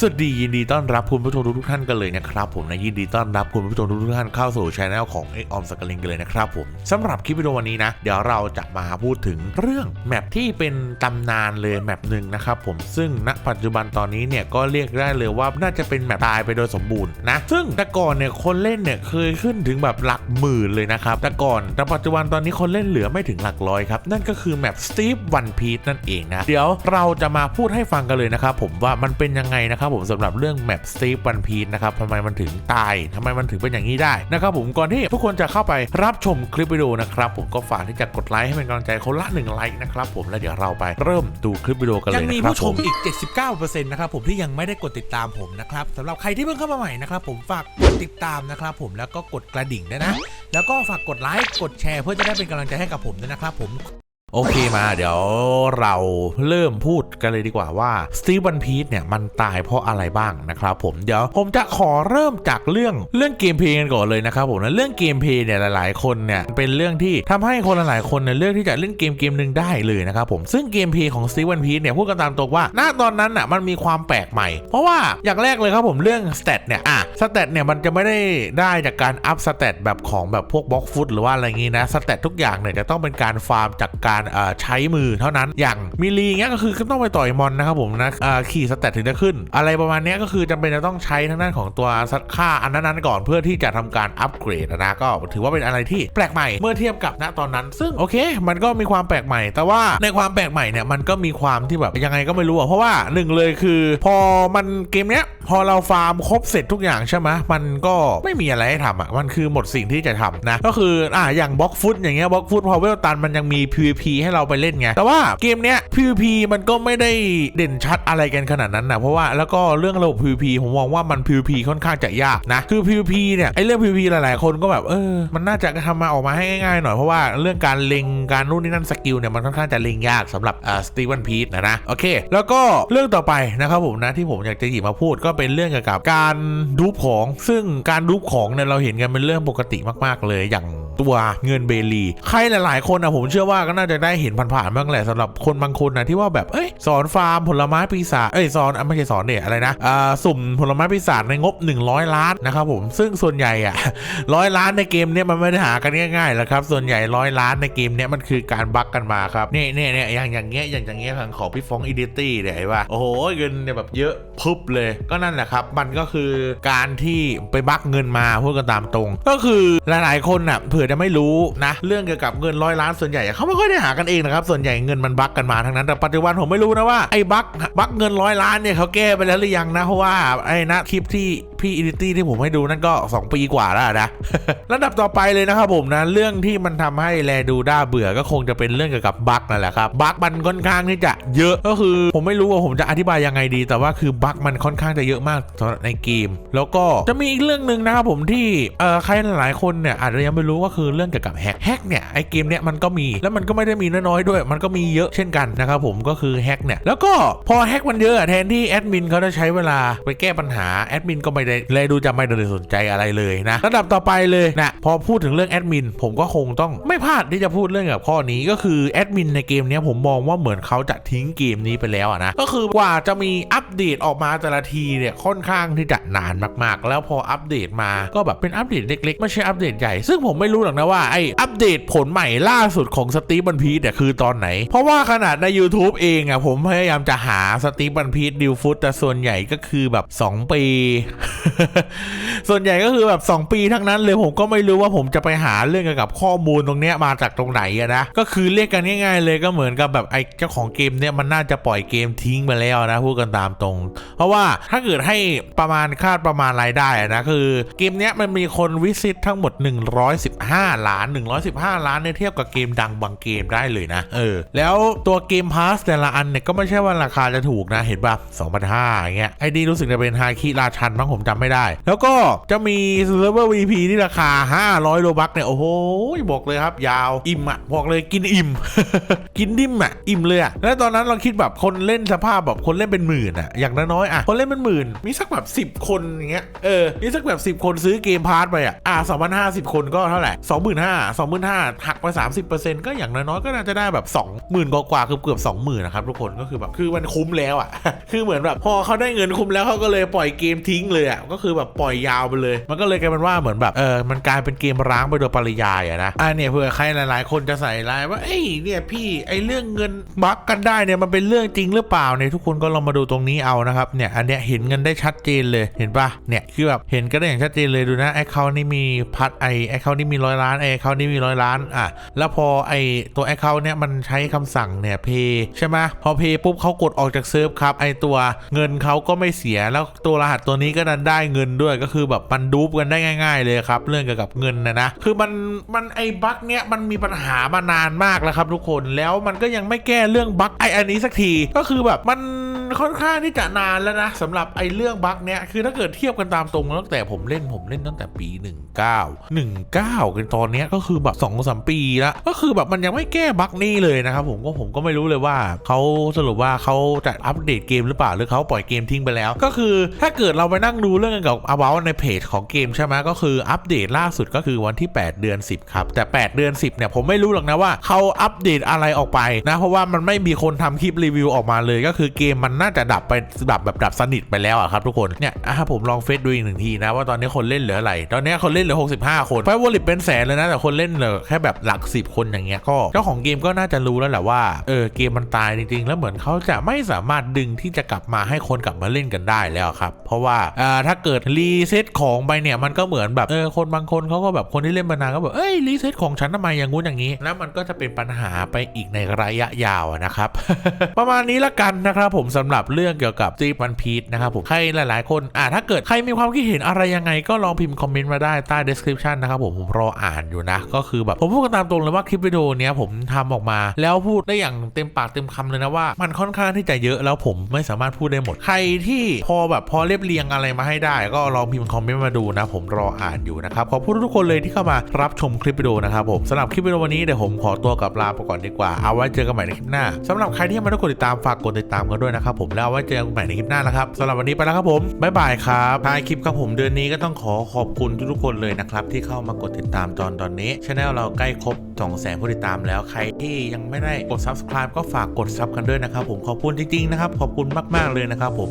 สวัสดียินดีต้อนรับคุณผู้ชมทุกท่านกันเลยนะครับผมนะยินดีต้อนรับคุณผู้ชมทุกท่านเข้าสู่ช anel ของ x o m s k a l i n g กันเลยนะครับผมสำหรับคลิปวิดีโอวันนี้นะ เดี๋ยวเราจะมาพูดถึงเรื่องแมปที่เป็นตำนานเลยแมปหนึ่งนะครับผมซึ่งณปัจจุบันตอนนี้เนี่ยก็เรียกได้เลยว่าน่าจะเป็นแมปตายไปโดยสมบูรณ์นะซึ่งแต่ก่อนเนี่ยคนเล่นเนี่ยเคยขึ้นถึงแบบหลักหมื่นเลยนะครับแต่ก่อนแต่ปัจจุบันตอนนี้คนเล่นเหลือไม่ถึงหลักร้อยครับนั่นก็คือแมป Steve One Piece นั่นเองนะเดี๋ยวเราจะมาพูดให้ฟังกันเลยนะครับผมว่ามันเป็นยังไงนะครับผมสำหรับเรื่องแมป Steve One Piece นะครับทำไมมันถึงตายทำไมมันถึงเป็นอย่างนี้ได้นะครับผมก่อนที่ทุกคนจะเข้าไปรับชมคลิปวิดีโอนะครับผมก็ฝากที่จะกดไลค์ให้เป็นกำลังใจคนละหนึ่งไลค์นะครับผมแล้วเดี๋ยวเราไปเริ่มดูคลิปวิดีโอกันเลยยังนะมีครับผู้ชผมมอีก 79%นะครับผมที่ยังไม่ได้กดติดตามผมนะครับสำหรับใครที่เพิ่งเข้ามาใหม่นะครับผมฝากกดติดตามนะครับผมแล้วก็กดกระดิ่งด้วยนะ แล้วก็ฝากกดไลค์กดแชร์เพื่อจะได้เป็นกำลังใจให้กับผมด้วยนะครับผม โอเคมาเดี๋ยวเราเริ่มพูดกันเลยดีกว่าว่าสตีวันพี e เนี่ยมันตายเพราะอะไรบ้างนะครับผมเดี๋ยวผมจะขอเริ่มจากเรื่องเรื่องเกมเพลย์กันก่อนเลยนะครับผมนะเรื่องเกมเพลย์เนี่ยหลายๆ คนเนี่ยเป็นเรื่องที่ทำให้คนหลายๆคนเนี่ยเลือกที่จะเล่นเกมเกมหนึ่งได้เลยนะครับผมซึ่งเกมเพลย์ของสตีวันพี e เนี่ยพูดกันตามตรงว่าณตอนนั้นอะมันมีความแปลกใหม่ เพราะว่าอย่างแรกเลยครับผมเรื่องสเตตเนี่ยอะสเตตเนี่ยมันจะไม่ได้ได้จากการอัพสเตตแบบของแบบพวกบล็อกฟุตหรือว่าอะไรงี้นะสเตตทุกอย่างเนี่ยจะต้องเป็นการฟาร์มจากการเอ่อใช้มือเท่านั้นอย่างมิลีเงี้ยก็คือต้องไปต่อยมอนนะครับผมนะขี่สเตตถึงจะขึ้น อะไรประมาณเนี้ยก็คือจำเป็นจะต้องใช้ทางด้านของตัวค่าอันนั้นๆก่อนเพื่อที่จะทำการอัปเกรดนะก็ถือว่าเป็นอะไรที่แปลกใหม่เมื่อเทียบกับณตอนนั้น ซึ่งโอเค มันก็มีความแปลกใหม่ แต่ว่าในความแปลกใหม่เนี่ยมันก็มีความที่แบบยังไงก็ไม่รู้อะเพราะว่าหนึ่งเลยคือ พอมันเกมเนี้ยพอเราฟาร์มครบเสร็จทุกอย่างใช่ไหมมันก็ไม่มีอะไรให้ทำอะมันคือหมดสิ่งที่จะทำนะก็คืออ่าอย่างบล็อกฟุตอย่างเงี้ยบล็อกฟุตพอเวลตันมันยังมี PVP ให้เราไปเล่นไง แต่ว่าเกมเนี้ย PVP มันก็ไม่ได้เด่นชัดอะไรกันขนาดนั้นนะเพราะว่าแล้วก็เรื่องระบบ PVP ผมมองว่ามัน PVP ค่อนข้างจะยากนะคือ PVP เนี่ยไอเรื่อง PVP หลายๆ คนก็แบบเออมันน่าจะทำมาออกมาให้ง่ายๆหน่อยเพราะว่าเรื่องการเล็งการนู่นนี่นั่นสกิลเนี่ยมันค่อนข้างจะเล็งยากสำหรับอ่าสตีเวนพีทนะนะโอเค แล้วก็เรื่องต่อไปนะครับผมนะที่ผมอยากจะหยิบมาพูดก็เป็นเรื่องเกี่ยวกับการดูปของ ซึ่งการดูปของเนี่ยเราเห็นกันเป็นเรื่องปกติมาก ๆเลยอย่าง ตัวเงินเบลี ใครหลาย ๆ คนนะผมเชื่อว่าก็น่าจะได้เห็นผ่านๆบ้างแหละสำหรับคนบางคนนะที่ว่าแบบเอ้ยสอนฟาร์มผลไม้ปีศาจเอ้ยสอนอะไม่ใช่สอนเนี่ยอะไรนะอ่าสุ่มผลไม้ปีศาจในงบ 100 ล้านนะครับผมซึ่งส่วนใหญ่อะร้อยล้านในเกมเนี้ยมันไม่ได้หากันง่ายๆหรอกครับส่วนใหญ่ร้อยล้านในเกมเนี้ยมันคือการบั๊กกันมาครับเนี่ยเนี่ยเนี่ยอย่างอย่างเงี้ยอย่างอย่างเงี้ยของของพี่ฟองอีดิตี้เนี่ยไอ้ว่าโอ้โหเงินเนี่ยแบบเยอะพึบเลยก็นั่นแหละครับ มันก็คือการที่ไปบั๊กเงินมาพูดกันตามตรง ก็คือหลายๆคนน่ะเผื่อจะไม่รู้นะ เรื่องเกี่ยวกับเงินร้อยล้านส่วนใหญ่เขาไม่ค่อยได้หากันเองนะครับส่วนใหญ่เงินมันบั๊กกันมาทั้งนั้นแต่ปัจจุบันผมไม่รู้นะว่าไอ้บั๊กบั๊กเงินร้อยล้านเนี่ยเขาแก้ไปแล้วหรือยังนะเพราะว่าไอ้นะคลิปที่พี่อีดิตี้ที่ผมให้ดูนั่นก็ 2 ปีกว่าแล้วนะระดับต่อไปเลยนะครับผมนะ เรื่องที่มันทำให้แลดูด้าเบื่อก็คงจะเป็นเรื่องเกี่ยวกับบั๊กนั่นแหละครับบั๊กมันค่อนข้างที่จะเยอะก็คือ ผมไม่รู้ว่าผมจะอธิบายยังไงดี แต่ว่าคือบั๊กมันค่อนข้างจะเยอะมากสำหรับในเกม แล้วก็จะมีอีกเรื่องหนึ่งนะครับผมที่เอ่อใครหลายคนเนี่ยอาจจะยังไม่รู้ว่าคือเรื่องเกี่ยวกับแฮกแฮกเนี่ยไอเกมเนี่ยมันก็มีแล้วมันก็ไม่ได้มีน้อยๆด้วย มันก็มีเยอะเช่นกันนะครับผมก็คือแฮกเนี่ยแล้วก็พอแฮกมันเยอะอะแทนที่แอดมินเขาจะใช้เวลาไปแก้ปัญหาแอดมินก็ไม่ได้แลดูจะไม่ได้สนใจอะไรเลยนะระดับต่อไปเลยนะพอพูดถึงเรื่องแอดมินผมก็คงต้องไม่พลาดที่จะพูดเรื่องกับข้อนี้ก็คือแอดมินในเกมนี้ผมมองว่าเหมือนเขาจะทิ้งเกมนี้ไปแล้วนะก็คือกว่าจะมีอัปเดตออกมาแต่ละทีเนี่ยค่อนข้างที่จะนานมากๆ แล้วพออัปเดตมาก็แบบเป็นอัปเดตเล็กๆไม่ใช่อัปเดตใหญ่ ซึ่งผมไม่รู้หรอกนะว่าไออัปเดตผลใหม่ล่าสุดของสตีบันพีเนี่ยคือตอนไหน เพราะว่าขนาดใน YouTube เองอะผมพยายามจะหาสตีบันพีดิวฟุตแต่ส่วนใหญ่ก็คือแบบ 2 ปีส่วนใหญ่ก็คือแบบ 2 ปีทั้งนั้นเลยผมก็ไม่รู้ว่าผมจะไปหาเรื่องเกี่ยวกับข้อมูลตรงเนี้ยมาจากตรงไหนอะนะ ก็คือเรียกกันง่ายๆ เลยก็เหมือนกับแบบไอ้เจ้าของเกมเนี่ยมันน่าจะปล่อยเกมทิ้งไปแล้วนะพูดกันตามตรง เพราะว่าถ้าเกิดให้ประมาณคาดประมาณรายได้อะนะคือเกมเนี้ยมันมีคนวิสิตทั้งหมด 115 ล้าน 115 ล้านเนี่ยเทียบกับเกมดังบางเกมได้เลยนะ เออ แล้วตัวเกมพาสแต่ละอันเนี่ยก็ไม่ใช่ว่าราคาจะถูกนะเห็นป่ะ2,500อย่างเงี้ยไอ้นี่รู้สึกจะเป็นฮาคิราชันมั้งผมจำไม่ได้ แล้วก็จะมีเซิร์ฟเวอร์ VP ที่ราคา 500โลบักเนี่ย โอ้โห บอกเลยครับ ยาวอิ่มอะ บอกเลยกินอิ่ม กินดิ่มอะ อิ่มเลยอะ แล้วตอนนั้นเราคิดแบบคนเล่นสภาพแบบคนเล่นเป็นหมื่นอะ อย่างน้อยๆอะ คนเล่นเป็นหมื่น มีสักแบบ 10 คนอย่างเงี้ย เออ มีสักแบบ 10 คนซื้อเกมพาร์ทไปอะ อะ2,050คนก็เท่าไหร่25,000 25,000หักไป30%ก็อย่างน้อยๆก็น่าจะได้แบบ20,000กว่าๆเกือบเกือบ20,000นะครับทุกคนก็คือแบบคือมันคุ้มแล้วอะ คือเหมือนแบบพอเขาได้เงินคุ้มแล้วเขาก็เลยปล่อยเกมทิ้งเลยอะก็คือแบบปล่อยยาวไปเลย มันก็เลยกลายเป็นว่าเหมือนแบบเออมันกลายเป็นเกมร้างไปโดยปริยายอะนะอะเนี่ยเผื่อใครหลาย ๆ คนจะใส่ไลน์ว่าเอ้ยเนี่ยพี่ไอเรื่องเงินบักกันได้เนี่ยมันเป็นเรื่องจริงหรือเปล่าเนี่ยทุกคนก็ลองมาดูตรงนี้เอานะครับเนี่ยอันเนี้ยเห็นกันได้ชัดเจนเลยเห็นปะเนี่ยคือแบบเห็นกันได้อย่างชัดเจนเลยดูนะไอเขานี่มีพัดไอไอเขานี่มีร้อยล้านไอเขานี่มีร้อยล้านอะแล้วพอไอตัวไอเขาเนี่ยมันใช้คำสั่งเนี่ยเพย์ใช่ไหมพอเพย์ปุ๊บเขากดออกจากเซิร์ฟครับไอตัวเงินเขาก็ไม่เสียแล้วตัวรหัสตัวนี้ก็ดันได้เงินด้วยก็คือแบบมันดูปกันได้ง่าย ๆ เลยครับ เรื่องเกี่ยวกับเงินนะนะคือมันมันไอ้บั๊กเนี้ยมันมีปัญหามานานมากแล้วครับทุกคนแล้วมันก็ยังไม่แก้เรื่องบั๊กไออันนี้สักทีก็คือแบบมัน ค่อนข้างที่จะนานแล้วนะสำหรับไอ้เรื่องบั๊กเนี่ยคือถ้าเกิดเทียบกันตามตรงตั้งแต่ผมเล่นผมเล่นตั้งแต่ปี 19 19กันตอนเนี้ยก็คือแบบ2อสามปีล้วก็คือแบบมันยังไม่แก้บั๊กนี่เลยนะครับผมก็ผมก็ไม่รู้เลยว่าเขาสรุปว่าเขาจะอัปเดตเกมหรือเปล่าหรือเขาปล่อยเกมทิ้งไปแล้ว ก็คือถ้าเกิดเราไปนั่งดูเรื่องเกี่ยวกับ about ในเพจของเกมใช่ไหมก็คืออัปเดตล่าสุดก็คือวันที่ 8 เดือน 10 ครับ แต่ 8 เดือน 10 เนี่ย ผมไม่รู้หรอกนะว่าเขาอัปเดตอะไรออกไปนะ เพราะว่ามันไม่มีคนทำคลิปรีวิวออกมาเลยก็คือเกมมันน่าาจะดับไปดับแบบดับสนิทไปแล้วอะครับทุกคนเนี่ยอะผมลองเฟซดูอีกหนึ่งทีนะว่าตอนนี้คนเล่นเหลืออะไร ตอนนี้คนเล่นเหลือ 65 คนไฟวอลิปเป็นแสนเลยนะแต่คนเล่นเหลือแค่แบบหลัก 10 คนอย่างเงี้ยก็เจ้าของเกมก็น่าจะรู้แล้วแหละว่าเออเกมมันตายจริงๆ แล้วเหมือนเขาจะไม่สามารถดึงที่จะกลับมาให้คนกลับมาเล่นกันได้แล้วครับ เพราะว่าอ่าถ้าเกิดรีเซ็ตของไปเนี่ยมันก็เหมือนแบบเออคนบางคนเขาก็แบบคนที่เล่นมานานก็แบบเอ้ยรีเซ็ตของฉันทำไมอย่างงู้นอย่างนี้ แล้วมันก็จะเป็นปัญหาไปอีกในระยะยาวนะครับ ประมาณนี้ละกันนะครับผมสำหรับเรื่องเกี่ยวกับจีบันพีทนะครับผมใครหลาย ๆ คนอ่าถ้าเกิดใครมีความคิดเห็นอะไรยังไงก็ลองพิมพ์คอมเมนต์มาได้ใต้ description นะครับผมผมรออ่านอยู่นะ ก็คือแบบผมพูดกันตามตรงเลยว่าคลิปวิดีโอเนี้ยผมทำออกมา แล้วพูดได้อย่างเต็มปากเต็มคำเลยนะว่า มันค่อนข้างที่จะเยอะแล้วผมไม่สามารถพูดได้หมด ใครที่พอแบบพอเรียบเรียงอะไรมาให้ได้ ก็ลองพิมพ์คอมเมนต์มาดูนะ ผมรออ่านอยู่นะครับขอบคุณทุกคนเลยที่เข้ามารับชมคลิปวิดีโอนะครับผมสำหรับคลิปวิดีโอวันนี้เดี๋ยวผมขอตัวกลับลาไปก่อนดีกว่าเอาไว้เจอกันใหม่ในคลิปหน้าสำหรับใครที่ยังไม่ได้กดติดตามฝากกดติดตามกันด้วยนะครับผมแล้วไว้เจอกันใหม่ในคลิปหน้านะครับสำหรับวันนี้ไปแล้วครับผมบ๊ายบายครับท้ายคลิปครับผมเดือนนี้ก็ต้องขอขอบคุณทุกๆคนเลยนะครับที่เข้ามากดติดตามตอนตอนนี้ช anel เราใกล้ครบ2แสนผู้ติดตามแล้วใครที่ยังไม่ได้กด subscribe ก็ฝากกด sub กันด้วยนะครับผมขอบคุณจริงๆนะครับขอบคุณมากๆเลยนะครับผม